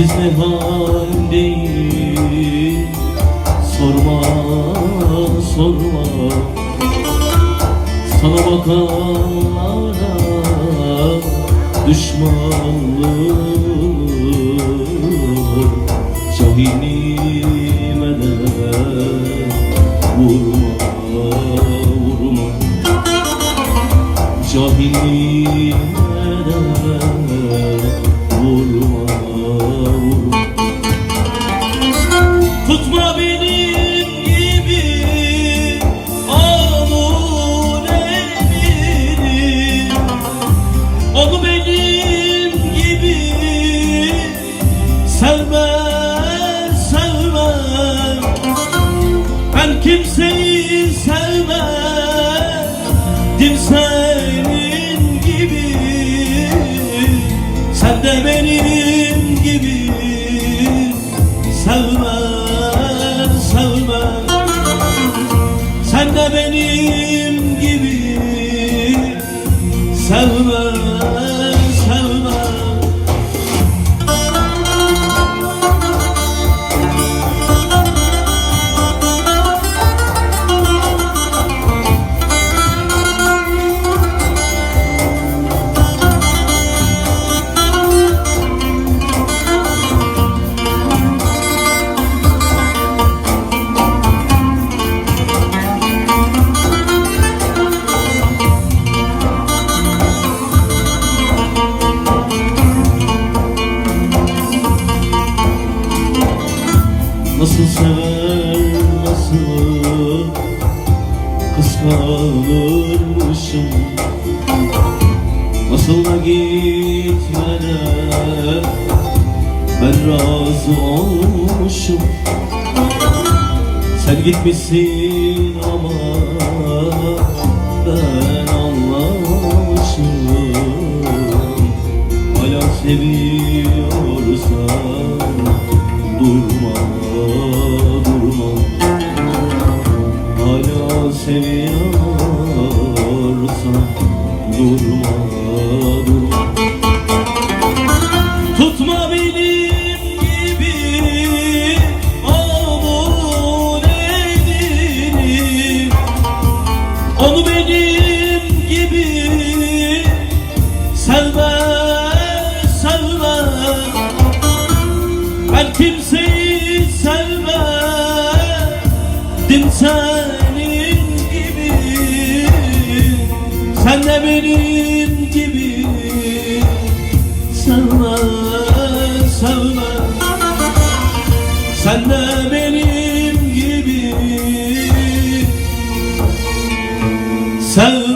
Sensiz ne haldeyim? Sorma sorma. Sana bakanlara Düşmanlık Cahilime de Vurma vurma. Cahilime de vurma Sevme, sevme. Ben kimseyi sevmedim senin gibi. Sen de benim gibi. Sevme, sevme. Sen de benim gibi. Sevme, Nasıl sever nasıl kıskanırmışım. Nasıl da gitmene ben razı olmuşum. Sen gitmişsin ama ben anlamışım. Hala seviyorsan durma Ben kimseyi sevmedim senin gibi. Sen de benim gibi. Sevme, sevme Sen de benim gibi. Sevme